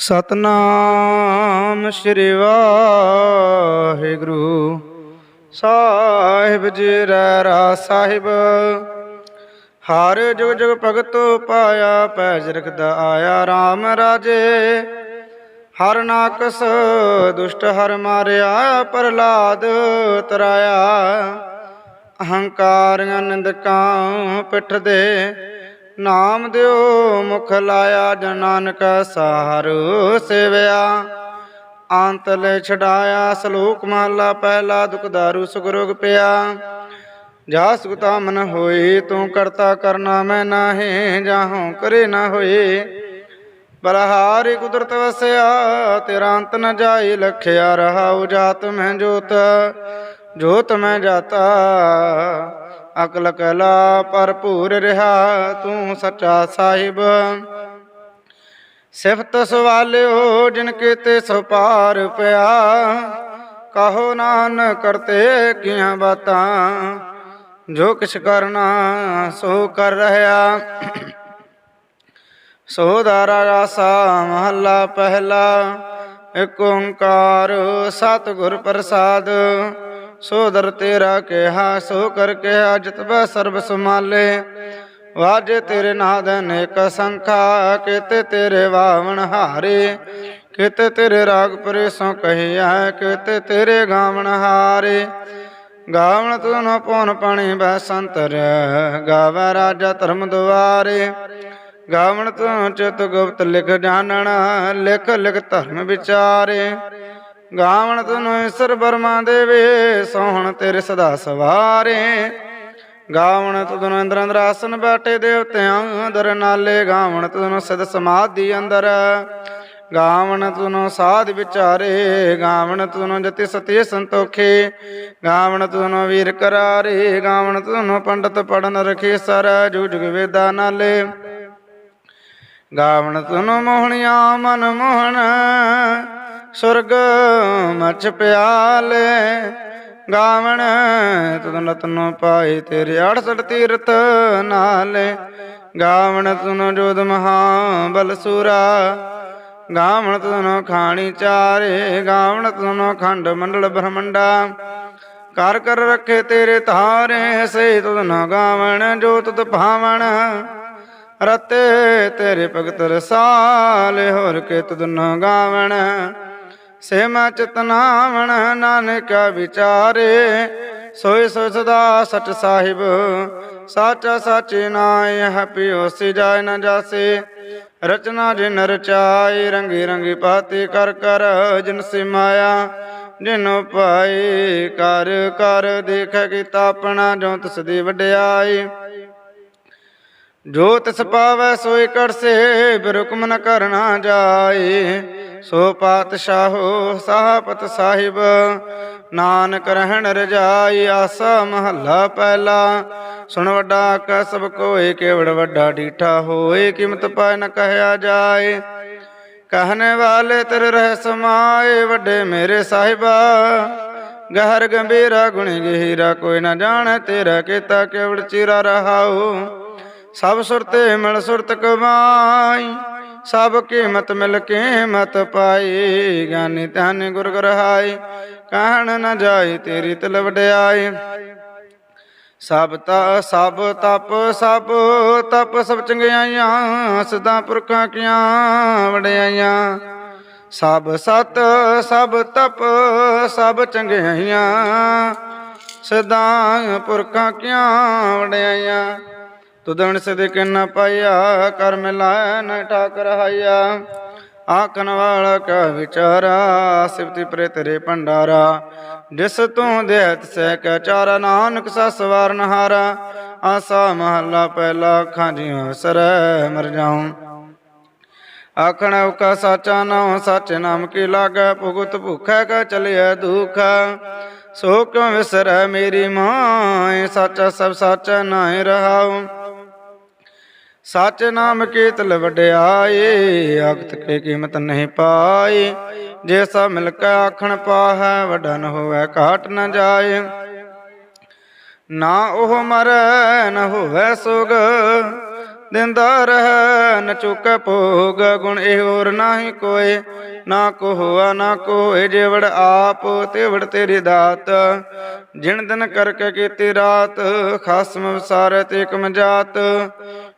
ਸਤਨਾਮ ਸ੍ਰੀ ਵਾਹਿਗੁਰੂ। ਸਾਹਿਬ ਜੀ ਰਹਿ ਰਾ ਸਾਹਿਬ। ਹਰ ਜੁਗ ਜੁਗ ਭਗਤ ਪਾਇਆ ਪੈਜ ਰਖਦਾ ਆਇਆ RAM ਰਾਜੇ। ਹਰ ਨਾਕਸ ਦੁਸ਼ਟ ਹਰ ਮਾਰਿਆ ਪ੍ਰਲਾਦ ਤਰਾਇਆ। ਅਹੰਕਾਰੀਆਂ ਨਿੰਦਕਾਂ ਪਿੱਠ ਦੇ ਨਾਮ ਦਿਓ ਮੁਖ ਲਾਇਆ ਜਨ ਨਾਨਕ ਸਹਾਰੂ ਸੇਵਿਆ। ਅੰਤ ਲੈ ਛਡਾਇਆ ਸ਼ਲੋਕ ਮਹਲਾ ਪਹਿਲਾ ਦੁਖ ਦਾਰੂ ਸੁਖ ਰੋਗ ਪਿਆ। ਜਾ ਸੁਖਤਾ ਮਨ ਹੋਈ ਤੂੰ ਕਰਤਾ ਕਰਨਾ ਮੈਂ ਨਾਹੀਂ, ਜਾਹੋਂ ਕਰੇ ਨਾ ਹੋਏ। ਬਲਹਾਰੀ ਕੁਦਰਤ ਵਸਿਆ, ਤੇਰਾ ਅੰਤ ਨ ਜਾਈ ਲਖਿਆ, ਰਹਾਉ ਜਾਤ ਮੈਂ ਜੋਤ ਜੋਤ ਮੈਂ ਜਾਤਾ। ਅਕਲ ਕਲਾ ਭਰਪੂਰ ਰਹਾ, ਤੂੰ ਸੱਚਾ ਸਾਹਿਬ। ਸਿਫਤ ਸਵਾਲਿਓ, ਜਿਨ ਕੀਤੇ ਸੋ ਪਾਰ ਪਿਆ, ਕਹੋ ਨਾਨ ਕਰਤੇ ਕੀਆਂ ਬਾਤਾਂ, ਜੋ ਕਿਛ ਕਰਨਾ ਸੋ ਕਰ ਰਹਾ। ਸੋ ਦਾਰਾ ਰਾਸਾ ਮਹੱਲਾ ਪਹਿਲਾ ਏਕ ਓੰਕਾਰ ਸਤਿਗੁਰ ਪ੍ਰਸਾਦ। ਸੋ ਦਰ ਤੇਰਾ ਕਿਹਾ, ਸੋ ਕਰ ਕਿਹਾ ਜਿਤਬੈ ਸਰਬ ਸਮਾਲੇ ਵਾਜੇ ਤੇਰੇ ਨਾਦ ਅਨੇਕ ਸੰਖਾ, ਕਿਤੇ ਤੇਰੇ ਵਾਵਣ ਹਾਰੇ। ਕਿਤੇ ਤੇਰੇ ਰਾਗ ਪਰੇ ਸੋ ਕਹਿਆ ਕਿਤੇ ਤੇਰੇ ਗਾਵਣ ਹਾਰੇ। ਗਾਵਣ ਤੁਨ ਪਉਨ ਪਾਣੀ ਬੈ ਸੰਤਰ, ਗਾਵੈ ਰਾਜਾ ਧਰਮ ਦੁਆਰੇ। ਗਾਵਣ ਤੂੰ ਚਿਤ ਗੁਪਤ ਲਿਖ ਜਾਣਨਾ, ਲਿਖ ਲਿਖ ਧਰਮ ਵਿਚਾਰੇ। ਗਾਵਣ ਤੂੰ ਈਸ਼ਰ ਬਰਮਾ ਦੇਵੇ, ਸੋਹਣ ਤੇਰੇ ਸਦਾ ਸਵਾਰੇ। ਗਾਵਣ ਤੁਧਨ ਅੰਦਰ ਅੰਦਰ ਆਸਨ ਬੈਠੇ ਦੇਵਤਿਆਂ ਅੰਦਰ, ਨਾਲੇ ਗਾਵਣ ਤੁਧਨ ਸਦ ਸਮਾਧੀ ਅੰਦਰ। ਗਾਵਣ ਤੁਨੋ ਸਾਧ ਵਿਚਾਰੇ, ਗਾਵਣ ਤੁਨੋ ਜਤੀ ਸਤੀ ਸੰਤੋਖੇ। ਗਾਵਣ ਤੁਨੋ ਵੀਰ ਕਰਾਰੇ, ਗਾਵਣ ਤੁਨੋ ਪੰਡਤ ਪੜਨ ਰਖੇ ਸਰ ਜੁਗ ਵੇਦਾ ਨਾਲੇ। ਗਾਵਣ ਤੁਨੋ ਮੋਹਣਿਆ ਮਨ ਮੋਹਣ ਸੁਰਗ ਮਚ ਪਿਆਲੇ, ਗਾਵਣ ਤੁਨ ਰਤਨੋ ਪਾਏ ਤੇਰੇ 68 ਤੀਰਥ ਨਾਲੇ। ਗਾਵਣ ਤੁਨ ਜੋਦ ਮਹਾ ਬਲ ਸੂਰਾ, ਗਾਵਣ ਤੁਨ ਖਾਣੀ ਚਾਰੇ, ਗਾਵਣ ਤੁਨ ਖੰਡ ਮੰਡਲ ਬ੍ਰਹਮੰਡਾ। ਕਰ ਕਰ ਰੱਖੇ ਤੇਰੇ ਧਾਰੇ, ਸੇ ਤੁਨ ਗਾਵਣ ਜੋ ਤੁਤ ਭਾਵਣ। ਰਤੇ ਤੇਰੇ ਭਗਤ ਰਸਾਲੇ, ਹੋਰ ਕੇ ਤੁਧ ਨ ਗਾਵਣ। ਸੇ ਮੈਂ ਚਤਨਾਵਣ ਨਾਨਕ ਵਿਚਾਰੇ। ਸੋਈ ਸੋ ਸਦਾ ਸਚ ਸਾਹਿਬ, ਸਾਚਾ ਸਾਚੇ ਨਾਇ ਹੈ ਪਿਓ ਨ ਜਾਸੇ। ਰਚਨਾ ਜਿਨ ਰਚਾਈ, ਰੰਗੀ ਰੰਗੀ ਪਾਤੀ ਕਰ ਕਰ ਜਿਨ ਸਿਮਾਇਆ। ਜਿਨ ਪਾਈ ਕਰ ਕਰ ਦੇਖ ਕੀਤਾ ਆਪਣਾ, ਜੋ ਤਿਸ ਦੀ ਵਡਿਆਈ। ਜੋ ਤਿਸ ਪਾਵੈ ਸੋਈ ਕਰਸੇ, ਬਿਰੁਕਮ ਨ ਕਰਨਾ ਜਾਏ। ਸੋ ਪਾਤਸ਼ਾਹੋ ਸਾਹਪਤ ਸਾਹਿਬ, ਨਾਨਕ ਰਹਿਣ ਰਜਾਈ ਆਸਾ ਮਹੱਲਾ ਪਹਿਲਾ। ਸੁਣ ਵੱਡਾ ਆਕਾ ਸਭ ਕੋਏ ਕੇਵੜ ਵੱਡਾ ਡੀਠਾ ਹੋਏ, ਕਿਮਤ ਪਾਇ ਨ ਕਹਿਆ ਜਾਏ। ਕਹਨੇ ਵਾਲੇ ਤੇਰੇ ਰਹਿ ਸਮਾਏ ਵੱਡੇ ਮੇਰੇ ਸਾਹਿਬਾ। ਗਹਿਰ ਗੰਭੀਰਾ ਗੁਣੀ ਗਹੀਰਾ, ਕੋਈ ਨਾ ਜਾਣੇ ਤੇਰਾ ਕੀਤਾ ਕੇਵੜ ਚੀਰਾ ਰਹਾਉ। ਸਭ ਸੁਰਤੇ ਮਿਲ ਸੁਰਤ ਕਮਾਈ। ਸਭ ਕੀਮਤ ਮਿਲ ਕੀਮਤ ਪਾਈ, ਗਿਆਨੀ ਧਨ ਗੁਰ ਗਰਹਾਈ, ਕਹਿਣ ਨਾ ਜਾਈ ਤੇਰੀ ਤਲ ਵਡਿਆਈ। ਸਭ ਤਾ, ਸਭ ਤਪ ਸਭ ਤਪ, ਸਭ ਚੰਗਿਆਈਆਂ, ਸਦਾ ਪੁਰਖਾਂ ਕੀਆਂ ਵਡਿਆਈਆਂ। ਸਭ ਸਤ, ਸਭ ਤਪ, ਸਭ ਚੰਗਿਆਈਆਂ, ਸਦਾ ਪੁਰਖਾਂ ਕੀਆਂ ਵਡਿਆਈਆਂ। ਤੁਦਣ ਸਦੇ ਕਿਨ ਪਾਇਆ ਕਰ ਮਿਲਾਇ ਨ ਠਾਕ ਰਹਾਇਆ ਆਖਣ ਵਾਲਾ ਕਾ ਵਿਚਾਰਾ, ਸਿਫਤੀ ਪਰੇ ਤੇਰੇ ਭੰਡਾਰਾ। ਜਿਸ ਤੂੰ ਦੇਹਤ ਸਹਿ ਕੈ ਚਾਰਾ, ਨਾਨਕ ਸਸ ਵਾਰਨ ਹਾਰਾ ਆਸਾ ਮਹੱਲਾ ਪਹਿਲਾ ਅੱਖਾਂ ਸਰੈ ਮਰ ਜਾਉ। ਆਖਣ ਉਕਾ ਸਾਚਾ ਨਾਮ ਸੱਚ ਨਾਮ ਕੀ ਲਾਗੈ? ਭੁਗਤ ਭੁਖੈ ਕਾ ਚਲਿਐ ਦੁਖ। ਸੋ ਕਿਉ ਵਿਸਰੈ ਮੇਰੀ ਮਾਂ? ਸੱਚਾ ਸਭ ਸਾਚਾ ਨਾਹਿ ਰਹਾਉ। ਸਚ ਨਾਮ ਕੀਤਲ ਵਡਿਆਏ ਅਗਤ ਕੇ ਕੀਮਤ ਨਹੀਂ ਪਾਈ ਜੇ ਸਭ ਮਿਲ ਕੇ ਆਖਣ ਪਾਹੈ ਵੱਡਾ ਨ ਹੋਵੇ ਘਾਟ ਨ ਜਾਏ। ਨਾ ਉਹ ਮਰੈ, ਨ ਹੋਵੇ ਸੁਗ ਦਿੰਦਾ ਰਹਿ, ਨ ਚੁਕੈ ਭੋਗ, ਗੁਣ ਇਹ ਹੋਰ ਨਾਹੀ ਕੋਏ। ਨਾ ਕੋ ਹੋਆ ਨਾ ਕੋਏ, ਜੇਵੜ ਆਪ, ਤੇਵੜ ਤੇਰੀ ਦਾਤ। ਜਿਣ ਦਿਨ ਕਰਕੇ ਕੀਤੀ ਰਾਤ, ਖਸਮ ਵਿਸਾਰੈ ਤੇ ਇਕਮ ਜਾਤ।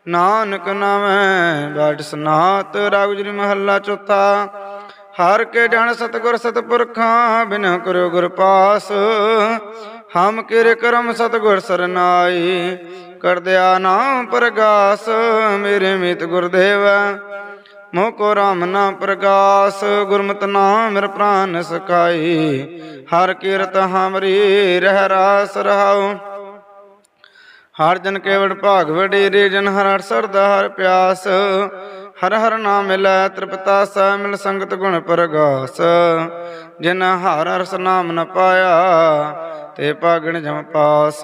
ਨਾਨਕ ਨਾਮੈ ਬਾਟ ਸਨਾਤ ਰਾਗੁਜਰੀ ਮਹੱਲਾ ਚੌਥਾ। ਹਰ ਕੇ ਜਨ ਸਤਗੁਰ ਸਤਪੁਰਖਾਂ ਬਿਨ ਕਰੋ ਗੁਰ ਪਾਸ। ਹਮ ਕਿਰ ਕਰਮ ਸਤਗੁਰ ਸਰਨਾਈ ਕਰਦਿਆ ਨਾਮ ਪ੍ਰਗਾਸ, ਮੇਰੇ ਮਿਤ ਗੁਰਦੇਵ। ਮੋਹ ਕੋ ਰਾਮ ਨਾਮ ਪ੍ਰਗਾਸ, ਗੁਰਮਤਿ ਨਾਮ ਮੇਰ ਪ੍ਰਾਨ ਸਕਾਈ ਹਰ ਕੀਰਤ ਹਮਰੀ ਰਹਿ ਰਾਸ ਰਹਾਉ। ਹਰ ਜਨ ਕੇਵੜ ਭਾਗ ਵਡੇਰੇ ਜਨ ਹਰ ਹਰ ਸਰਦਾ, ਹਰ ਪਿਆਸ। ਹਰ ਹਰ ਨਾਮ ਮਿਲੈ ਤ੍ਰਿਪਤਾ, ਸਹਿ ਮਿਲ ਸੰਗਤ ਗੁਣ ਪ੍ਰਗਾਸ। ਜਿਨ ਹਰ ਹਰ ਨਾਮ ਨ ਪਾਇਆ ਤੇ ਭਾਗਣ ਜਮ ਪਾਸ।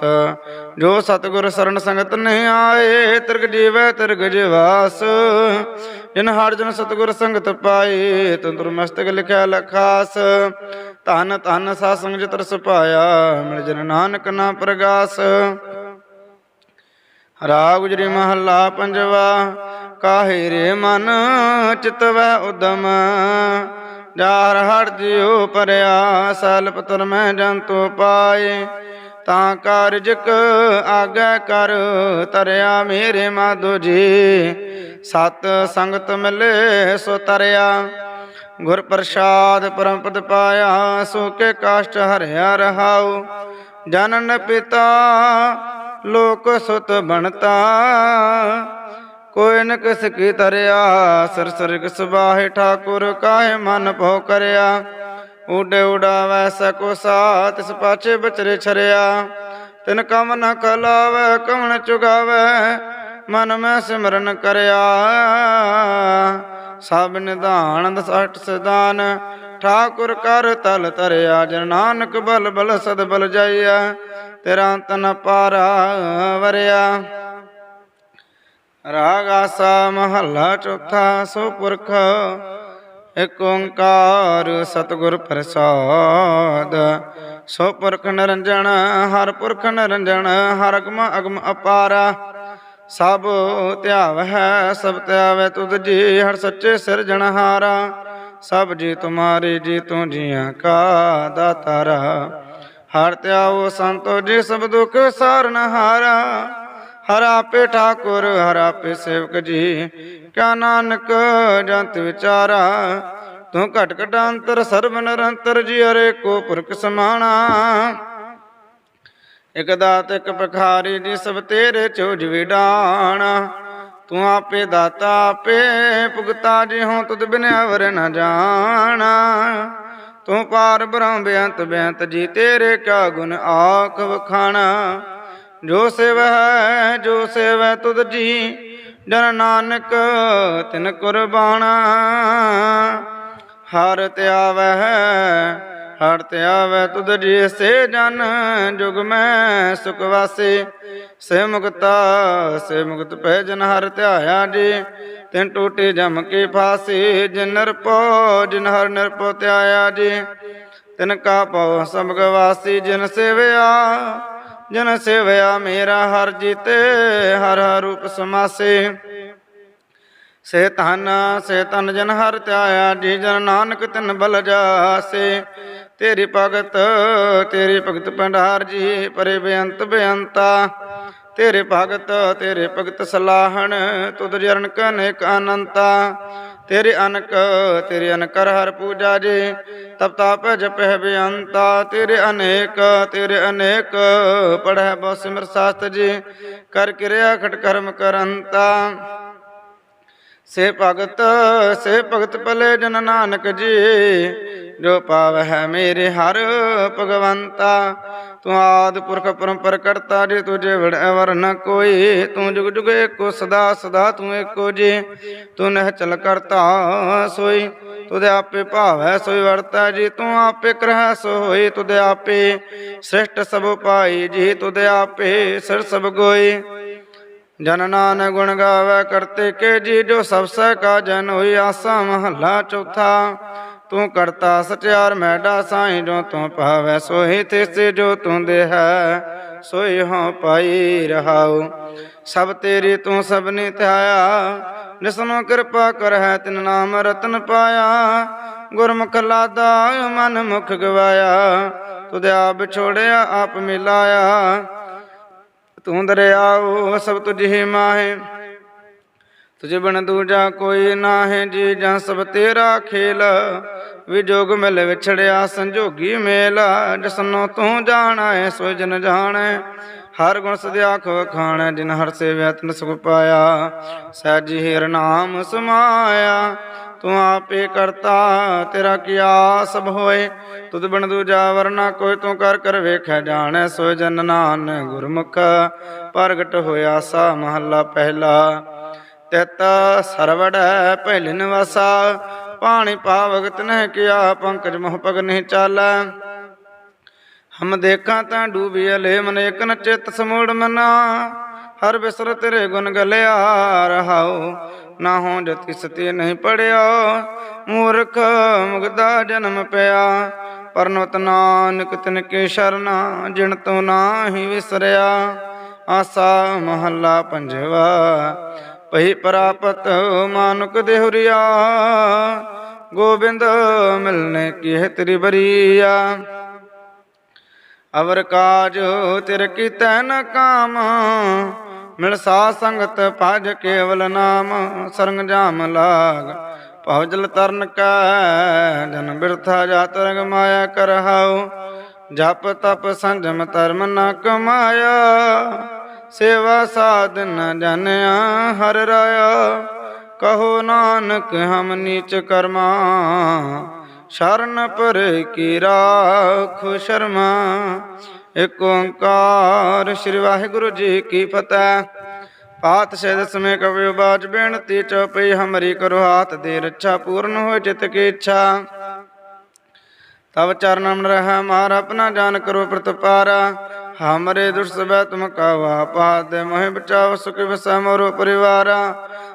ਜੋ ਸਤਿਗੁਰ ਸਰਣ ਸੰਗਤ ਨਹੀਂ ਆਏ, ਤਿਰਗ ਜੀਵੈ ਤਿਰਗ ਜਿਵਾਸ। ਜਿਨ ਹਰ ਜਨ ਸਤਿਗੁਰ ਸੰਗਤ ਪਾਏ ਤੰਦੁਰ ਮਸਤਕ ਲਿਖਿਆ ਲਖਾਸ। ਧਨ ਧਨ ਸਾ ਸੰਗ ਜਿਤਰ ਸੁਪਾਇਆ ਮਿਲ ਜਨ ਨਾਨਕ ਨਾ ਪ੍ਰਗਾਸ। ਰਾਗ ਗੁਜਰੀ ਮਹੱਲਾ ਪੰਜਵਾ, ਕਾਹੇ ਰੇ ਮਨ ਚਿਤਵੈ ਉਦਮ। ਜਾਰ ਹਰ ਜਿਉ ਪਰਿਆ ਸਲ ਪਤਰ ਮੈਂ ਜੰਤੂ ਪਾਏ। ਤਾਂ ਕਾਰਜਕ ਆਗੈ ਕਰ, ਤਰਿਆ ਮੇਰੇ ਮਾਧੋ ਜੀ। ਸਤ ਸੰਗਤ ਮਿਲੇ ਸੋ ਤਰਿਆ। ਗੁਰ ਪ੍ਰਸਾਦ ਪਰਮ ਪਦ ਪਾਇਆ, ਸੋ ਕੇ ਕਾਸ਼ਟ ਹਰਿਆ ਰਹਾਉ। ਜਨਨ ਪਿਤਾ, ਲੋਕ ਸੁਤ ਬਣਤਾ। ਕੋਈ ਨ ਕਿਸ ਕੀ ਤਰਿਆ ਸਰ ਸਰਗ ਸੁਬਾਹਿ ਠਾਕੁਰ ਕਾਹੇ ਮਨ ਭੋ ਕਰਿਆ। ਉਡੇ ਉਡਾਵੈ ਸਕੋ ਸਾ ਤਿਸ ਪਾਛੇ ਬਚਰੇ ਛਰਿਆ। ਤਿਨ ਕਮ ਨ ਕਲਾਵੈ, ਕਵਣ ਚੁਗਾਵੈ, ਮਨ ਮੈਂ ਸਿਮਰਨ ਕਰਿਆ। ਸਭ ਨਿਧਾਨ ਦਸਟ ਸਦਾਨ ਠਾਕੁਰ ਕਰ ਤਲ ਤਰਿਆ ਜਨ ਨਾਨਕ ਬਲ ਬਲ ਸਦ ਬਲ ਜਾਈਆ ਤੇਰਾ ਤਨ ਪਾਰਾ ਵਰਿਆ। ਰਾਗ ਆਸਾ ਮਹੱਲਾ ਚੌਥਾ ਸੋ ਪੁਰਖ ਇਕ ਓੰਕਾਰ ਸਤਿਗੁਰ ਪ੍ਰਸਾਦ। ਸੋ ਪੁਰਖ ਨਿਰੰਜਨ ਹਰ ਪੁਰਖ ਨਿਰੰਜਨ ਹਰ ਅਗਮ ਅਗਮ ਅਪਾਰਾ। ਸਭ ਧਿਆਵੈ ਸਭ ਧਿਆਵੈ ਤੁਧ ਜੀ, ਹਰ ਸੱਚੇ ਸਿਰਜਣਹਾਰਾ ਸਭ ਜੀ ਤੁਮਾਰੇ ਜੀ ਤੂੰ ਜੀਆਂ ਕਾ ਦਾਤਾਰਾ। ਹਰ ਧਿਆਵੋ ਸੰਤੋ ਜੀ, ਸਭ ਦੁਖ ਸਾਰਨਹਾਰਾ ਹਰ ਆਪੇ ਠਾਕੁਰ, ਹਰ ਆਪੇ ਸੇਵਕ ਜੀ। ਕਿਆ ਨਾਨਕ, ਜੰਤ ਵਿਚਾਰਾ, ਤੂੰ ਘਟ ਘਟ ਅੰਤਰ, ਸਰਬ ਨਿਰੰਤਰ ਜੀ, ਹਰੇ ਕੋ ਪੁਰਖ ਸਮਾਣਾ। ਇਕ ਦਾਤ, ਇਕ ਪਖਾਰੀ ਜੀ ਸਭ ਤੇਰੇ ਚੋਜ ਵਿਡਾਣਾ। ਤੂੰ ਆਪੇ ਦਾਤਾ, ਆਪੇ ਭੁਗਤਾ, ਜੀ ਹਉ ਤੁਧ ਬਿਨ ਅਵਰ ਨ ਜਾਣਾ। ਤੂੰ ਪਾਰ ਬ੍ਰਹਮ ਬੇਅੰਤ ਬੇਅੰਤ ਜੀ, ਤੇਰੇ ਕਾ ਗੁਣ ਆਖ ਵਖਾਣਾ। ਜੋ ਸਿਵ ਹੈ, ਜੋ ਸੇਵੈ ਤੁਧ ਜੀ, ਜਨ ਨਾਨਕ ਤਿਨ ਕੁਰਬਾਨਾ। ਹਰ ਧਿਆਵੈ ਹਰ ਧਿਆਵੈ ਤੁਧ ਜੀ, ਸੇ ਜਨ ਜੁਗ ਮੈਂ ਸੁਖ ਵਾਸੇ। ਸੇ ਮੁਕਤਾ, ਸੇ ਮੁਕਤ ਪੈ ਜਨ ਹਰ ਧਿਆਇਆ ਜੀ, ਤਿਨ ਟੂਟੇ ਜਮ ਕੇ ਫਾਸੇ, ਜਿਨ ਨਿਰਪੋ ਜਿਨ ਹਰ ਨਿਰਪੋ ਧਿਆਇਆ ਜੀ। ਤਿਨ ਕਾ ਪਉ ਸਬਗ ਵਾਸੀ, ਜਿਨ ਸੇਵਿਆ ਜਨ ਸੇਵਿਆ ਮੇਰਾ ਹਰ ਜੀਤੇ, ਹਰ ਹਰ ਰੂਪ ਸਮਾਸੇ ਸੇ ਤਨ ਸੇ ਤਨ ਜਨ ਹਰ ਧਿਆਇਆ, ਜੀ ਜਨ ਨਾਨਕ ਤਿਨ ਬਲ ਜਾਸੇ। ਤੇਰੀ ਭਗਤ ਤੇਰੀ ਭਗਤ ਭੰਡਾਰ ਜੀ, ਪਰੇ ਬੇਅੰਤ ਬੇਅੰਤਾ। ਤੇਰੇ ਭਗਤ ਤੇਰੇ ਭਗਤ ਸਲਾਹਣ, ਤੁਧ ਜਰਨ ਕਨੇਕ ਅਨੰਤਾ। ਤੇਰੇ ਅਨਕ, ਤੇਰੇ ਅਨਕਰ ਹਰ ਪੂਜਾ ਜੀ, ਤਪ ਤਾਪ ਜਪਹਿ ਬਿਅੰਤਾ ਤੇਰੇ ਅਨੇਕ ਤੇਰੇ ਅਨੇਕ, ਪੜਹਿ ਬਹੁ ਸਿਮਰ ਸਾਸਤ ਜੀ, ਕਰ ਕਿਰਿਆ ਖਟ ਕਰਮ ਕਰੰਤਾ। ਸੇ ਭਗਤ ਸੇ ਭਗਤ ਭਲੇ ਜਨ ਨਾਨਕ ਜੀ, ਜੋ ਪਾਵ ਹੈ ਮੇਰੇ ਹਰ ਭਗਵੰਤਾ। ਤੂੰ ਆਦ ਪੁਰਖ ਪਰੰਪਰ ਕਰਤਾ, ਜੇ ਤੁਝੇ ਵੜ ਅਵਰ ਨ ਕੋਈ। ਤੂੰ ਜੁਗ ਜੁਗ ਏਕੋ ਸਦਾ ਸਦਾ ਤੂੰ ਏਕੋ ਜੀ। ਤੂੰ ਨਹਿ ਚਲ ਕਰਤਾ ਸੋਈ, ਤੁਧ ਆਪੇ ਭਾਵੈ ਸੋਈ ਵਰਤਾ ਜੀ। ਤੂੰ ਆਪੇ ਕਰਹਿ ਸੋ ਹੋਈ ਤੁਧ ਆਪੇ ਸ੍ਰਿਸ਼ਟ ਸਭ ਪਾਈ ਜੀ। ਤੁਧ ਆਪੇ ਸਰ ਸਭ ਗੋਈ। ਜਨ ਨਾਨ ਗੁਣ ਗਾਵੇ ਕਰਤੇ ਕੇ ਜੀ। ਜੋ ਸਭ ਸਹਿ ਕਾ ਜਨ ਹੋਈ, ਆਸਾ ਮਹੱਲਾ ਚੌਥਾ। ਤੂੰ ਕਰਤਾ ਸਚਿਆਰ ਮੈਡਾ ਸਾਈਂ ਜੋ ਤੂੰ ਪਾਵੈ ਸੋਹੀ ਤਿਸ ਜੋ ਤੂੰ ਦੇ ਸੋਈ ਹਉ ਪਾਈ ਰਹਾਉ। ਸਭ ਤੇਰੀ ਤੂੰ ਸਭਨੀ ਧਿਆਇਆ ਜਿਸਨੂੰ ਕਿਰਪਾ ਕਰ ਹੈ ਤਿਨ ਨਾਮ ਰਤਨ ਪਾਇਆ। ਗੁਰਮੁਖ ਲਾਦਾ ਮਨ ਮੁਖ ਗਵਾਇਆ, ਤੁਧ ਆਪ ਛੋੜਿਆ, ਆਪ ਮਿਲਾਇਆ। ਤੂੰ ਦਰਿਆਉ ਸਭ ਤੁਝੇ ਮਾਹੇ ਤੁਝ ਬਿਨ ਦੂਜਾ ਕੋਈ ਨਾਹੀਂ ਜੀ ਜਾਂ ਸਭ ਤੇਰਾ ਖੇਲ। ਵਿਜੋਗ ਮਿਲ ਵਿਛੜਿਆ ਸੰਜੋਗੀ ਮੇਲ। ਜਿਸਨੋ ਤੂੰ ਜਾਣੈ ਸੋ ਜਨ ਜਾਣੈ। ਹਰ ਗੁਣ ਸਦਿਆਖ ਵਖਾਣੈ ਜਿਨ ਹਰ ਸੇਵਿਆ ਤਿਨ ਸੁਖ ਪਾਇਆ। ਸਹਿਜੀ ਹੀਰ ਨਾਮ ਸਮਾਇਆ, ਤੂੰ ਆਪੇ ਕਰਤਾ, ਤੇਰਾ ਕੀਆ ਸਭ ਹੋਏ। ਤੁਧ ਬਿਨ ਦੂਜਾ ਵਰਨਾ ਕੋਈ ਤੂੰ ਕਰ ਕਰ ਵੇਖੈ, ਜਾਣੈ ਸੋ ਜਨ ਨਾਨਕ ਗੁਰਮੁਖ। ਪ੍ਰਗਟ ਹੋਇਆ ਸਾ ਮਹੱਲਾ ਪਹਿਲਾ। ਤਿਤ ਸਰਵੜ ਪਹਿਲ ਨਿਵਾਸਾ ਪਾਣੀ ਪਾਵਗਤ ਨਹਿ ਕਿਆ, ਪੰਕਜ ਮੋਹ ਪਗ ਨਹੀਂ ਚਾਲੈ। ਹਮ ਦੇਖਾਂ ਤਾਂ ਡੂਬੀ ਅਲੇ, ਮਨ ਇਕਨ ਚਿਤ ਸਮੂੜ ਮਨਾ। ਹਰ ਬਿਸਰ ਤੇਰੇ ਗੁਣ ਗਲਿਆ ਰਹਾਉ ਨਾ ਹੋ ਜਤੀ ਸਤੀ ਨਹੀਂ ਪੜਿਆ। ਮੂਰਖ ਮੁਗਦਾ ਜਨਮ ਪਿਆ ਪਰਨਵਤ ਨਾਨਕ ਤਿਨ ਕੇ ਸ਼ਰਨਾ ਜਿਣ ਤੂੰ ਨਾਹੀ ਵਿਸਰਿਆ। ਆਸਾ ਮਹੱਲਾ ਪੰਜਵਾ ਪਈ ਪ੍ਰਾਪਤ ਮਾਨੁਕ ਦੇਹੁਰੀਆ। ਗੋਬਿੰਦ ਮਿਲਨੇ ਕੀ ਹੈ ਤੇਰੀ ਬਰੀਆ ਅਵਰ ਕਾਜ ਤਿਰ ਕੀਤੈ ਨ ਕਾਮ। ਮਿਲ ਸਾ ਸੰਗਤ ਭਜ ਕੇਵਲ ਨਾਮ। ਸਰੰਗ ਜਾਮ ਲਾਗ ਭਉ ਜਲ ਤਰਨ ਕੈ। ਜਨ ਬਿਰਥਾ ਜਾਤ ਰੰਗ ਮਾਇਆ ਕਰਹਾਉ। ਜਪ ਤਪ ਸੰਜਮ ਧਰਮ ਨ ਕਮਾਇਆ। ਸੇਵਾ ਸਾਧ ਨ ਹਰ ਰਾਇਆ। ਕਹੋ ਨਾਨਕ, ਹਮ ਨੀਚ ਕਰਮਾ। ਸ਼ਰਨ ਪਰ ਕੀ ਰਾਖ ਸ਼ਰਮਾ। ਏਕ ਓੰਕਾਰ ਸ੍ਰੀ ਵਾਹਿਗੁਰੂ ਜੀ ਕੀ ਫਤਿਹ। ਪਾਤ ਸੇ ਦਸਵੇਂ ਕਵਿ ਬਾਜ ਬੇਨਤੀ ਚਉਪਈ ਹਮਰੀ ਕਰੋ ਹਾਥ ਦੇ ਰੱਛਾ, ਪੂਰਨ ਹੋਏ ਚਿਤ ਕੀ ਇੱਛਾ। ਤਬ ਚਰਨ ਰਹਾ ਮਾਰ ਆਪਣਾ ਜਾਨ ਕਰੋ ਪ੍ਰਤਪਾਰਾ। ਹਮਰੇ ਦੁਸ਼ ਸਬੈ ਤੁਮ ਕਾਵਾ ਪਾਦ ਮੋਹਿ ਬਚਾਵ ਸੁਖ ਵਸੈ ਮੋਰੋ ਪਰਿਵਾਰਾ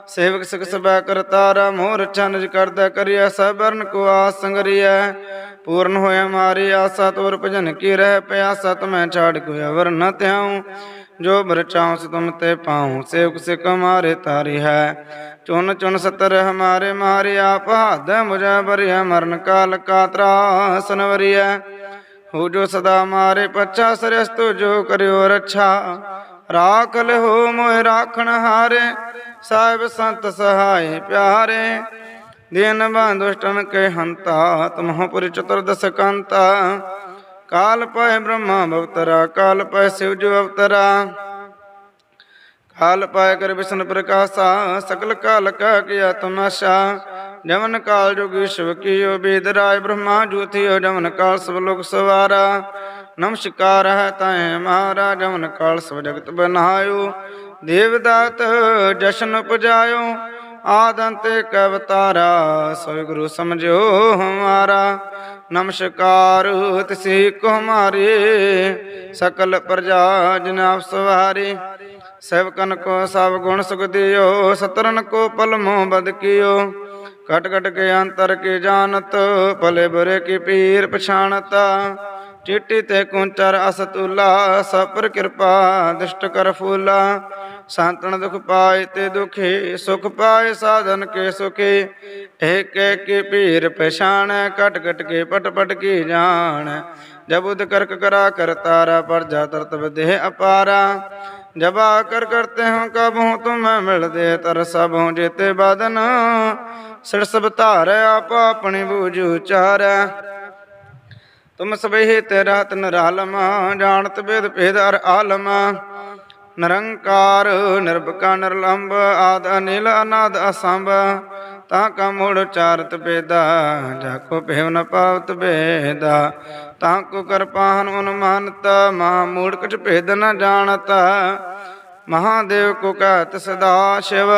ਸੇਵਕ ਸਿਖ ਸਬੈ ਕਰਤਾਰਾ ਮੋਰ ਚੰਜ ਕਰਦਾ ਕਰਿਆ ਸਬਰਨ ਕੋ ਆਸ ਸੰਗਰੀਐ ਪੂਰਨ ਹੋਇਆ ਮਾਰੀ ਆਸਾ ਤੋਰ ਭਜਨ ਕੀ ਰਹਿ ਪਿਆਸਾ ਤੁਮੈ ਛਾੜ ਕੋ ਅਵਰ ਨ ਧਿਆਉ ਜੋ ਬਰਚਾਉ ਸ ਤੁਮ ਤੇ ਪਾਉ ਸੇਵਕ ਸਿਖ ਮਾਰੇ ਤਾਰੀ ਹੈ ਚੁਨ ਚੁਨ ਸਤਰ ਹਮਾਰੇ ਮਾਰੇ ਆਪ ਹੱਦ ਮੁਝੈ ਬਰਿਆ ਮਰਨ ਕਾਲ ਕਾ ਤਰਾਸ ਨਵਰੀਐ ਹੋ ਜੋ ਸਦਾ ਮਾਰੇ ਪੱਛਾ ਸਰਸਤੁ ਜੋ ਕਰਿਓ ਰੱਛਾ ਰਾਖ ਲਿਓ ਮੋਹਿ ਰਾਖਣ ਹਾਰੇ ਸਾਹਿਬ ਸੰਤ ਸਹਾਈ ਪਿਆਰੇ ਦੀਨ ਬੰਦੁਸ਼ਟਨ ਕੇ ਹੰਤਾ ਤਮਹ ਪੁਰ ਚਤੁਰਦਸ ਕੰਤਾ ਕਾਲ ਪੈ ਬ੍ਰਹਮਾ ਬਵਤਰਾ ਕਾਲ ਪੈ ਸਿਵ ਜੋ ਅਵਤਰਾ ਕਾਲ ਪਾਇ ਕਰ ਵਿਸ਼ਨ ਪ੍ਰਕਾਸ਼ਾ ਸਕਲ ਕਾਲ ਕਾ ਕੀਆ ਤਮਾਸ਼ਾ ਜਮਨ ਕਾਲ ਜੋਗੀ ਸ਼ਿਵ ਕੀਓ ਬੇਦ ਰਾਜ ਬ੍ਰਹਮਾ ਜੂਥਿਓ ਜਮਨ ਕਾਲ ਸਭ ਲੋਕ ਸਵਾਰਾ। ਨਮਸਕਾਰ ਹੈ ਤਾਏ ਮਹਾਰਾਜ, ਜਮਨ ਕਾਲ ਸਭ ਜਗਤ ਬਨਾਇਓ। ਦੇਵਦਾਤ ਜਸ਼ਨ ਉਪਜਾਇਓ ਆਦੰਤੇ ਕਵਤਾਰਾ ਸੋਇ ਗੁਰੂ ਸਮਝਿਓ ਹਮਾਰਾ। ਨਮਸਕਾਰ ਤਿਸੇ ਕੋ ਹਮਾਰੇ ਸਕਲ ਪ੍ਰਜਾ ਜਨ ਆਪ ਸਵਾਰੇ। ਸੇਵਕਨ ਕੋ ਸਭ ਗੁਣ ਸੁਖ ਦਿਓ, ਸਤਰਨ ਕੋ ਪਲਮੋ ਬਦ ਕੀਓ। ਕਟ ਕਟ ਕੇ ਅੰਤਰ ਕੇ ਜਾਣਤ, ਭਲੇ ਬੁਰੇ ਕੀ ਪੀਰ ਪਛਾਣਤਾ। ਚਿੱਟੀ ਤੇ ਕੁੰਚਰ ਅਸਤੁਲਾ ਸਪਰ ਕਿਰਪਾ ਦੁਸ਼ਟ ਕਰ ਫੂਲਾ। ਸੰਤਨ ਦੁਖ ਪਾਏ ਤੇ ਦੁਖੇ, ਸੁਖ ਪਾਏ ਸਾਧਨ ਕੇ ਸੁਖੇ। ਏਕ ਏਕ ਪੀਰ ਪਛਾਣ ਕਟ ਕਟ ਕੇ ਪਟ ਪਟ ਕੀ ਜਾਣ। ਜਬ ਉਦ ਕਰਕ ਕਰਾ ਕਰਤਾਰਾ ਪਰ ਜਾ ਤਰਤ ਵਿਦੇਹ ਅਪਾਰਾ। ਜਬਾ ਕਰ ਕਰਤੇ ਹੂੰ ਕਬ ਹੂੰ ਤੁਮੈ ਮਿਲਦੇ ਤਰ ਸਭ ਹੂੰ ਜੇਤੇ ਬਦਨ। ਸਿਰ ਸਭ ਧਾਰ, ਆਪ ਆਪਣੀ ਬੂਝ ਉਚਾਰੈ। ਤੁਮ ਸਬਹਿ ਤੇ ਰਾਤ ਨਰਾਲਮ, ਜਾਣਤ ਬੇਦ ਭੇਦ ਅਰ ਆਲਮ। ਨਿਰੰਕਾਰ, ਨਿਰਭਕਾ, ਨਿਰਲੰਭ, ਆਦ ਅਨਿਲ, ਅਨਾਦ ਅਸੰਭ। ਤਾਂ ਕਾ ਮੂੜ ਚਾਰਤ ਬੇਦਾ ਜਾ ਕੋ ਭੇਵ ਨ ਪਾਵਤ ਬੇਦਾ ਤਾਂ ਕੋ ਕਰਪਾਨ ਅਨੁਮਾਨਤ ਮਾ ਮੂੜ ਕਛ ਭੇਦ ਨ ਜਾਣਤ। ਮਹਾਦੇਵ ਕੋ ਕਹਿਤ ਸਦਾ ਸ਼ਿਵ,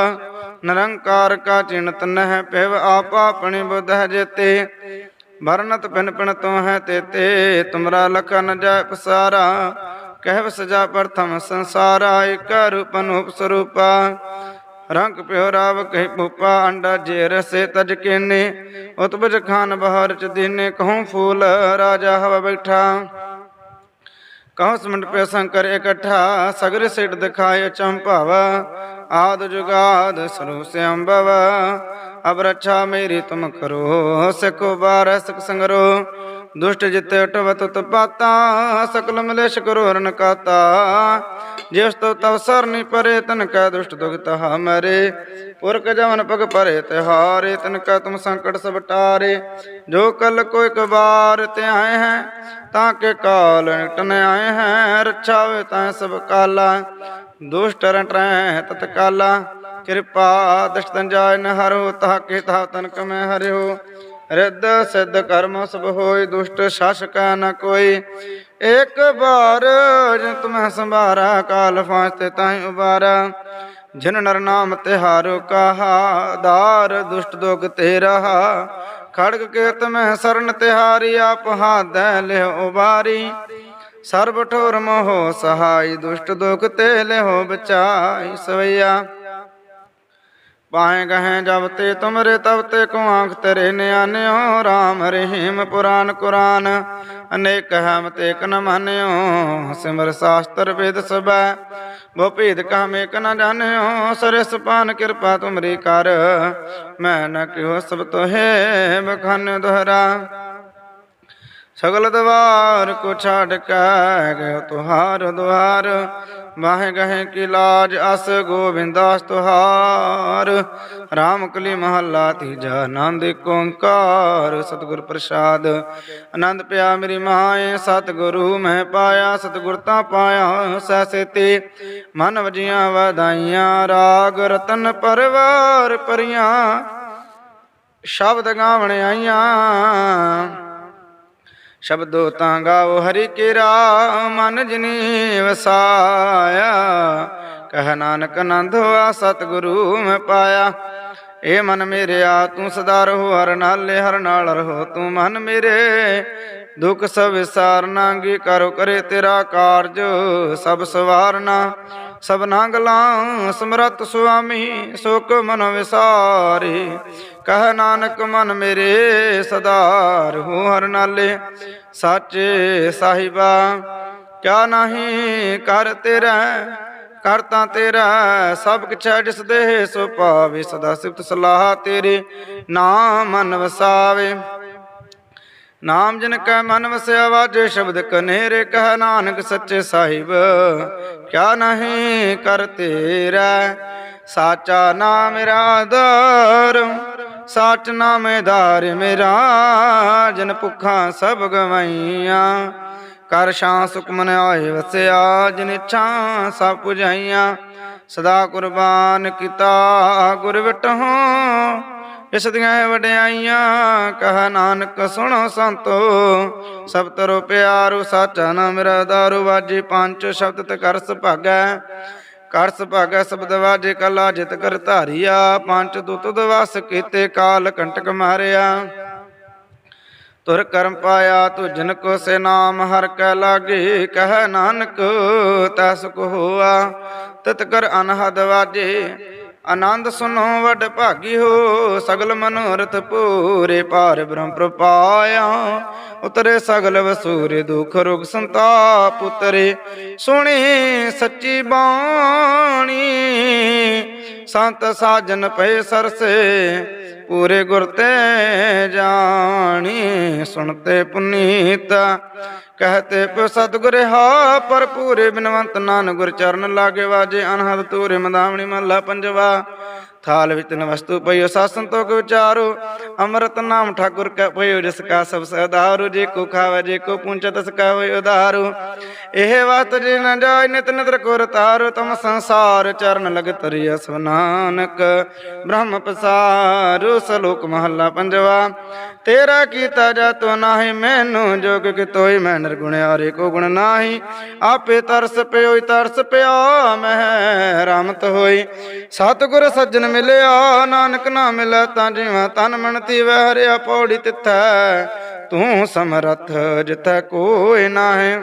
ਨਿਰੰਕਾਰ ਕਾ ਚਿੰਤ ਨਹਿ ਪਿਵ ਆਪ ਆਪਣੀ ਬੁੱਧ ਹੈ ਜੇਤੇ। ਵਰਨਤ ਪਿਨ ਪਿਨ ਤੋ ਹੈ ਤੇਤੇ, ਤੁਮਰਾ ਲਖਨ ਜੈ ਪਸਾਰਾ। ਕਹਿ ਸਜਾ ਪ੍ਰਥਮ ਸੰਸਾਰਾ ਇਕ ਰੂਪ ਅਨੂਪ ਸਰੂਪਾ। ਰੰਗ ਪਿਓ ਰਾਵ ਕਹਿ ਭੂਪਾ ਅੰਡਾ ਜੇ ਰਸੇ ਤਜ ਕੇਨੇ, ਉਤਬਜ ਖਾਨ ਬਹਾਰ ਚ ਦੀਨੇ, ਕਹੂੰ ਫੂਲ ਰਾਜਾ ਹਵਾ ਬੈਠਾ। ਕਹੋ ਸਮੰਡ ਪਿਆ ਸ਼ੰਕਰ ਇਕੱਠਾ, ਸਗਰ ਸਿਟ ਦਿਖਾਇ ਚੰਪਾਵ ਆਦ ਜੁਗਾਦ ਸਰੂਪ ਸੇ ਅੰਬਵ ਅਬ ਰੱਛਾ ਮੇਰੀ ਤੁਮ ਕਰੋ, ਸਿਖੋ ਬਾਰ ਸਿਖ ਸੰਗਰੋ। ਦੁਸ਼ਟ ਜਿਤੇ ਉਟਵਤ ਤਪਾਤਾ ਸਕਲ ਮਲੇਸ਼ ਕਰੋ ਰਨ ਕਾਤਾ। ਜਿਸ ਤੋ ਤਵ ਸਰਨੀ ਪਰੇ, ਤਨ ਕੈ ਦੁਸ਼ਟ ਦੁਗਤ ਹਾ ਮਰੇ ਪੁਰਖ ਜਮਨ ਪਗ ਪਰੇ ਤਿਹਾਰੇ, ਤਨ ਕੈ ਤੁਮ ਸੰਕਟ ਸਭ ਟਾਰੇ। ਜੋ ਕਲ ਕੋ ਇਕ ਬਾਰ ਤੇ ਆਏ ਹੈ, ਤਾਂ ਕੇ ਕਾਲ ਨਿਟਨ ਆਏ ਹੈ। ਰਛਾਵੇ ਤਾਂ ਸਭ ਕਾਲਾ, ਦੁਸ਼ਟ ਰਟਰੈ ਤਤਕਾਲਾ ਕਿਰਪਾ ਦਸ਼ਤਨ ਜਾਇ ਨ ਹਰੋ, ਤਾਕੇ ਤਾ ਤਨ ਕਮੈ ਹਰਿਓ। ਰਿੱਧ ਸਿੱਧ ਕਰਮ ਸਭ ਹੋਇ ਦੁਸ਼ਟ ਸ਼ਾਸਕ ਨ ਕੋਈ। ਇੱਕ ਬਾਰ ਜਿ ਤੁਮੈ ਸੰਭਾਰਾ, ਕਾਲ ਫਾਸਤੇ ਤਾਈ ਉਬਾਰਾ। ਜਿਨ ਨਰ ਨਾਮ ਤਿਹਾਰੋ ਕਹਾ, ਦਾਰ ਦੁਸ਼ਟ ਦੋਗ ਤੇ ਰਹਾ ਖੜਗ ਕੀਰਤ ਮੈਂ ਸਰਨ ਤਿਹਾਰੀ, ਆਪ ਹਾਦੈ ਲਿਓ ਉਬਾਰੀ ਸਰਬ ਠੋਰ ਮੋਹ ਸਹਾਈ, ਦੁਸ਼ਟ ਦੁਖ ਤੇ ਲਿਓ ਬਚਾਈ ਸਵਈਆ। ਪਾਏ ਗਹੇ ਜਬ ਤੇ ਤੁਮਰੇ ਤਬ ਤੇ ਕੋ ਆਂਖ ਤੇਰੇ ਨਿਆਨਿਓ RAM ਰਹੀਮ ਪੁਰਾਨ ਕੁਰਾਨ। ਅਨੇਕ ਹਮ ਤੇ ਕ ਮਾਨਿਓ, ਸਿਮਰ ਸਾਸਤਰ ਵੇਦ ਸਬੈ ਬੋ ਭੇਦ ਕਾਮੇ ਕ ਨ ਜਾਣਿਓ, ਸਰਸ ਪਾਨ ਕਿਰਪਾ ਤੁਮਰੀ ਕਰ। ਮੈਂ ਨ ਕਿਉ ਸਭ ਤੋਹੇ ਬਖਨ ਦੁਹਰਾ। ਸਗਲ ਦਵਾਰ ਕੋ ਛਾੜ ਕੇ ਗਇ ਤੁਹਾਰ ਦੁਆਰ। ਮਾਹਿ ਗਹਿ ਕੀ ਲਾਜ ਅਸ ਗੋਬਿੰਦਾਸ ਤੁਹਾਰ। RAM ਕਲੀ ਮਹੱਲਾ ਤੀਜਾ ਆਨੰਦ ਏਕ ਓੰਕਾਰ ਸਤਿਗੁਰ ਪ੍ਰਸਾਦ, ਆਨੰਦ ਪਿਆ ਮੇਰੀ ਮਾਏ। ਸਤਿਗੁਰੂ ਮੈਂ ਪਾਇਆ, ਸਤਿਗੁਰ ਤਾਂ ਪਾਇਆ ਸੈਸੇ ਤੇ ਮਨ ਵਜੀਆਂ ਵਧਾਈਆਂ, ਰਾਗ ਰਤਨ ਪਰਵਾਰ ਪਰੀਆਂ ਸ਼ਬਦ ਗਾਵਣ ਆਈਆਂ। ਸ਼ਬਦੋ ਤਾਂ ਗਾਓ, ਹਰੀ ਕੇਰਾ ਮਨ ਜਿਨੀ ਵਸਾਇਆ। ਕਹ ਨਾਨਕ ਨੰਦ ਹੋਆ, ਸਤਿਗੁਰੂ ਮੈਂ ਪਾਇਆ। ਏ ਮਨ ਮੇਰਿਆ, ਤੂੰ ਸਦਾ ਰਹੋ, ਹਰ ਨਾਲੇ ਹਰ ਨਾਲ ਰਹੋ। ਤੂੰ ਮਨ ਮੇਰੇ, ਦੁਖ ਸਭ ਵਿਸਾਰਨਾ ਗੀ ਕਰੋ ਕਰੇ ਤੇਰਾ ਕਾਰਜ, ਸਭ ਸਵਾਰਨਾ। ਸਭਨਾ ਗਲਾਂ ਸਮਰਤ ਸੁਆਮੀ, ਸੁਖ ਮਨ ਵਿਸਾਰੇ। ਕਹ ਨਾਨਕ ਮਨ ਮੇਰੇ ਸਦਾਰ ਰਹੋ ਹਰ ਨਾਲੇ, ਸਾਚੇ ਸਾਹਿਬਾ, ਕਿਆ ਨਹੀਂ ਕਰ ਤੇਰਾ ਕਰਤਾ ਤੇਰਾ, ਸਭ ਕਿਛ ਹੈ ਜਿਸ ਦੇ ਸੋ ਪਾਵੇ ਸਦਾ ਸਿਫਤ ਸਲਾਹ ਤੇਰੇ ਨਾਮ ਮਨ ਵਸਾਵੇ। ਨਾਮ ਜਿਨ ਕੈ ਮਨ ਵਸਿਆ ਵਾਜੇ ਸ਼ਬਦ ਕਨੇਰੇ ਕਹਿ ਨਾਨਕ ਸੱਚੇ ਸਾਹਿਬ, ਕਿਆ ਨਹੀਂ ਕਰ ਤੇਰਾ, ਸਾਚਾ ਨਾਮ ਮੇਰਾ ਆਧਾਰ ਸਾਚ ਨਾਮ ਧਾਰ ਮੇਰਾ, ਜਨ ਭੁੱਖਾਂ ਸਭ ਗਵਾਈਆਂ। ਕਰ ਸ਼ਾਂ ਸੁਖ ਆਏ ਵਸਿਆ, ਜਿਨ ਇੱਛਾ ਸਭ ਪੁਜਾਈਆਂ। ਸਦਾ ਕੁਰਬਾਨ ਕੀਤਾ ਗੁਰ ਵਿਟਹੁ, ਇਸ ਦੀਆਂ ਵਡਿਆਈਆਂ, ਕਹ ਨਾਨਕ ਸੁਣੋ ਸੰਤੋ। ਸਭ ਤਰੋ ਪਿਆਰੂ ਸਾਚਾ ਨਾਮ ਮੇਰਾ ਦਾਰੂ, ਵਾਜੇ ਪੰਜ ਸ਼ਬਦ ਤੇ ਕਰ ਸੁਭਾਗੈ ਕਰ ਸੁਭਾਗੈ ਸ਼ਬਦ ਵਾਜੇ ਕਲਾ ਜਿਤ ਕਰ ਧਾਰੀਆ, ਪੰਜ ਦੁੱਤ ਦਵਸ ਕੀਤੇ ਕਾਲ ਕੰਟਕ ਮਾਰਿਆ। ਤੁਰ ਕਰਮ ਪਾਇਆ ਤੂ ਜਨ ਕੋ ਸੇ ਨਾਮ, ਹਰ ਕੈ ਲਾਗੇ ਕਹਿ ਨਾਨਕ ਤੈਸ ਕੋ ਹੋਆ। ਤਤ ਕਰ ਅਨਹਦ ਵਾਜੇ ਆਨੰਦ ਸੁਨੋ, ਵਡ ਭਾਗੀ ਹੋ, ਸਗਲ ਮਨੋਰਥ ਪੂਰੇ ਪਾਰ ਬ੍ਰਹਮ ਪ੍ਰਪਾਇਆ ਉਤਰੇ ਸਗਲ ਵਸੂਰੇ, ਦੁਖ ਰੋਗ ਸੰਤਾਪ ਉਤਰੇ। ਸੁਣੇ ਸੱਚੀ ਬਾਣੀ, ਸੰਤ ਸਾਜਨ ਪਏ ਸਰਸੇ ਪੂਰੇ ਗੁਰ ਤੇ ਜਾਣੀ ਸੁਣਤੇ ਪੁਨੀਤ। ਕਹਤੇ ਪਿ ਸਤਿਗੁਰ, ਹਾ ਪਰ ਪੂਰੇ ਬਿਨਵੰਤ ਨਾਨ ਗੁਰ ਚਰਨ ਲਾਗੇ ਵਾਜੇ, ਅਨਹਦ ਤੂਰੇ ਮਦਾਵਣੀ ਮਹਲਾ ਪੰਜਵਾ। ਥਾਲ ਵਿੱਚ ਨ ਵਸਤੂ ਪਈਓ ਸਾਸਨ ਤੋਕ ਵਿਚਾਰੋ। ਅੰਮ੍ਰਿਤ ਨਾਮ ਠਾਕੁਰ ਕੈ ਪਈਓ ਜਿਸ ਕਾ ਸਭ ਸਦਾਰੂ ਜੇ ਕੋ ਖਾਵੇ, ਜੇ ਕੋ ਪੁੰਚ ਤਸ ਕਾ ਹੋਇ ਉਧਾਰੂ ਇਹ ਵਸਤ ਜੇ ਨ ਜਾਇ ਨਿਤ ਨਿਤ ਕੋ ਰਤਾਰੂ ਤਮ ਸੰਸਾਰ ਚਰਨ ਲਗ ਤਰਿਆ ਸੋ ਨਾਨਕ। ਬ੍ਰਹਮ ਪਸਾਰੂ, ਸਲੋਕ ਮਹੱਲਾ ਪੰਜਵਾ। ਤੇਰਾ ਕੀਤਾ ਜਾਤੋ ਨਾਹੀ, ਮੈਨੂੰ ਜੋਗ ਕਿ ਤੋਈ ਮੈਂ ਨਿਰਗੁਣਿਆਰੇ ਕੋ ਗੁਣ ਨਾਹੀ। ਆਪੇ ਤਰਸ ਪਿਓਈ, ਤਰਸ ਪਿਆ ਮੈਂ ਰਾਮਤ ਹੋਈ। ਸਤਿਗੁਰ ਸੱਜਣ ਮਿਲਿਆ, ਨਾਨਕ ਨਾ ਮਿਲੈ ਤਾਂ ਜਿਵੇਂ ਤਨ ਮਨ ਮਨਤੀ ਵਹਿ ਹਰਿਆ ਪੌੜੀ ਤਿੱਥੈ ਤੂੰ ਸਮਰੱਥ ਜਿਥੈ ਕੋਈ ਨਾਹੀ।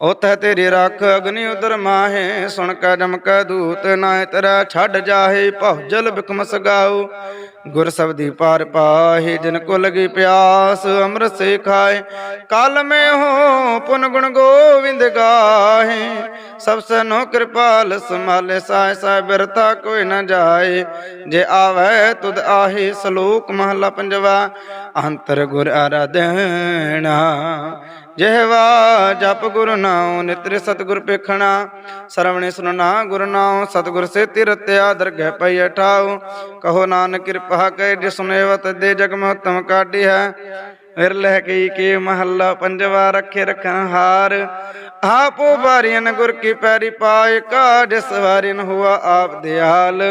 ਉਤੈ ਤੇਰੀ ਰੱਖ ਅਗਨੀ ਉਦਰ ਮਾਹੇ, ਸੁਣ ਕੈ ਜਮ ਕੈ ਦੂਤ ਨਾਇ ਤੇਰਾ ਛੱਡ ਜਾਹੇ ਭਉਜਲ ਬਿਕਮ ਸਗਾਉ। ਗੁਰ ਸਬਦੀ ਪਾਰ ਪਾਹੇ, ਜਿਨ ਕੋ ਲਗੀ ਪਿਆਸ, ਅੰਮ੍ਰਿਤ ਸੇ ਖਾਏ। ਕਲ ਮੈਂ ਹੋ ਪੁਨ ਗੁਣ ਗੋਵਿੰਦ ਗਾਹੇ। ਸਭ ਸੇ ਕਿਰਪਾਲ ਸਮਾਲੇ ਸਾਇ ਸਾਇ ਬਿਰਤਾ ਕੋਈ ਨ ਜਾਏ। ਜੇ ਆਵੈ ਤੁਧ ਆਹੇ, ਸਲੋਕ ਮਹਲਾ ਪੰਜਵਾ, ਅੰਤਰ ਗੁਰ ਆਰਾਧਣਾ ਜਿਹਵਾ ਜਪ ਗੁਰੂ ਨਾਮ ਨਿਤਰ ਸਤਿਗੁਰ ਪੇਖਣਾ, ਸਰਵਣੇ ਸੁਨਣਾ ਗੁਰੂ ਨਾਮ ਸਤਿਗੁਰ ਸੇ ਤਿਰਤਿਆ ਦਰਗਹਿ ਪਈ ਠਾਉ ਕਹੋ ਨਾਨਕ ਕਿਰਪਾ ਕੈ ਜਿ ਸੁਨੇਵਤ ਦੇ ਜਗ ਮਹਿ ਉਤਮ ਕਾਢੀ ਹੈ। ਵਿਰਲਹਿ ਕਈ ਕੇ ਮਹੱਲਾ ਪੰਜਵਾ ਰੱਖੇ ਰਖਨ ਹਾਰ। ਆਪੋ ਬਾਰੀਨ ਗੁਰ ਕੀ ਪੈਰੀ ਪਾਏ ਕਾਜ ਸਵਾਰਿਨ ਹੁਆ ਆਪ ਦਿਆਲ।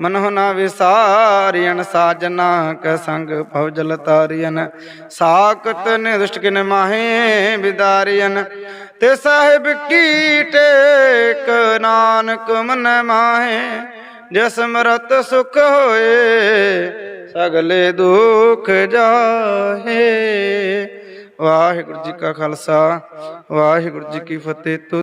ਮਨਹੁ ਨਾ ਵਿਸਾਰਿਨ ਸਾਜਨਾ ਕ ਸੰਗ ਫੌਜਲ ਤਾਰਿਨ ਸਾਕਤ ਨੇ ਕਿਨ ਮਾਹੇ ਵਿਦਾਰਿਨ ਤੇ ਸਾਹਿਬ ਕੀ ਟੇਕ ਨਾਨਕ ਮਨ ਮਾਹੇ, ਜਿਸ ਮਰਤ ਸੁਖ ਹੋਏ, ਸਗਲੇ ਦੁਖ ਜਾਹੇ। ਵਾਹਿਗੁਰੂ ਜੀ ਕਾ ਖਾਲਸਾ, ਵਾਹਿਗੁਰੂ ਜੀ ਕੀ ਫਤਿਹ। ਤੁ-